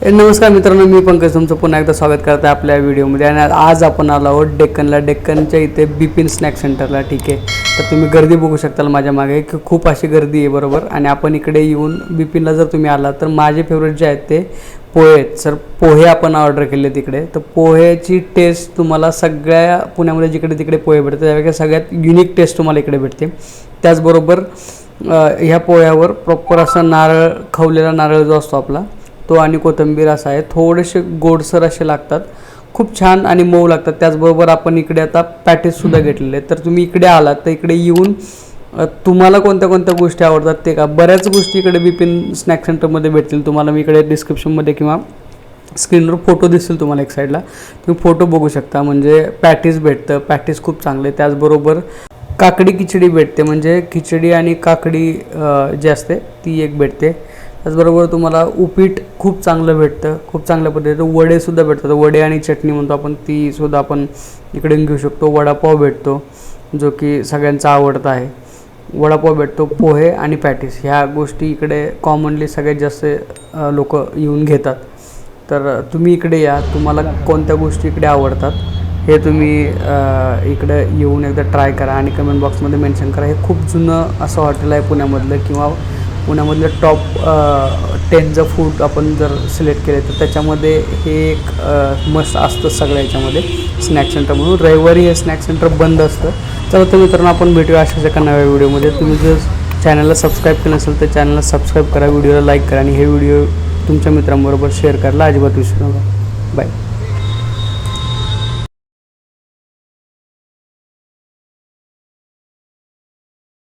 ए, नमस्कार मित्रांनो मी पंकज तुमचं पुन्हा एकदा स्वागत करत आहे आपल्या व्हिडिओमध्ये. आणि आज आपण आलो आहोत डेक्कनला. डेक्कनच्या इथे बिपिन स्नॅक सेंटरला ठीक आहे? तर तुम्ही गर्दी बघू शकताल माझ्या मागे. की खूप अशी गर्दी आहे बरोबर? आणि आपण इकडे येऊन बिपिनला जर तुम्ही आला तर माझे फेवरेट जे आहेत ते पोहे आहेत. सर पोहे आपण ऑर्डर केले तिकडे तर पोहेची टेस्ट तुम्हाला सगळ्या पुण्यामध्ये जिकडे तिकडे पोहे भेटतात त्यापैकी सगळ्यात युनिक टेस्ट तुम्हाला इकडे भेटते. त्याचबरोबर ह्या पोह्यावर प्रॉपर असा नारळ खवलेला नारळ जो असतो आपला तो आणि कोथिंबीर असा आहे. थोडेसे गोडसर असे लागतात. खूप छान आणि मऊ लागतात. त्याचबरोबर आपण इकडे आता पॅटेजसुद्धा घेतलेले आहेत. तर तुम्ही इकडे आलात तर इकडे येऊन तुम्हाला कोणत्या कोणत्या गोष्टी आवडतात ते का? बऱ्याच गोष्टी इकडे बिपिन स्नॅक सेंटरमध्ये भेटतील तुम्हाला. मी इकडे डिस्क्रिप्शनमध्ये किंवा स्क्रीनवर फोटो दिसतील तुम्हाला एक साईडला तुम्ही फोटो बघू शकता. म्हणजे पॅटीस भेटतं. पॅटीस खूप चांगले. त्याचबरोबर काकडी खिचडी भेटते. म्हणजे खिचडी आणि काकडी जी असते ती एक भेटते. त्याचबरोबर तुम्हाला उपीट खूप चांगलं भेटतं खूप चांगल्या पद्धतीचं वडेसुद्धा भेटतात वडे आणि चटणी म्हणतो आपण तीसुद्धा आपण इकडे घेऊ शकतो. वडापाव भेटतो जो की सगळ्यांचा आवडता आहे. वडापाव भेटतो पोहे आणि पॅटीस. ह्या गोष्टी इकडे कॉमनली सगळ्यात जास्त लोक येऊन घेतात. तर तुम्ही इकडे या. तुम्हाला कोणत्या गोष्टी इकडे आवडतात हे तुम्ही इकडे येऊन एकदा ट्राय करा आणि कमेंट बॉक्समध्ये मेन्शन करा. हे खूप जुनं असं हॉटेल आहे पुण्यामधलं किंवा पुण्यामधलं टॉप टेनचं फूड आपण जर सिलेक्ट केले तर त्याच्यामध्ये हे एक मस्त असतं सगळं याच्यामध्ये स्नॅक सेंटर म्हणून. रविवारी हे स्नॅक सेंटर बंद असतं. चला तर मित्रांनो आपण भेटूया अशाच एका नव्या व्हिडिओमध्ये तुम्ही जर चॅनलला सबस्क्राईब केलं असेल तर चॅनलला सबस्क्राईब करा व्हिडिओला लाईक करा आणि हे व्हिडिओ तुमच्या मित्रांबरोबर शेअर करायला अजिबात विसरू नका. बाय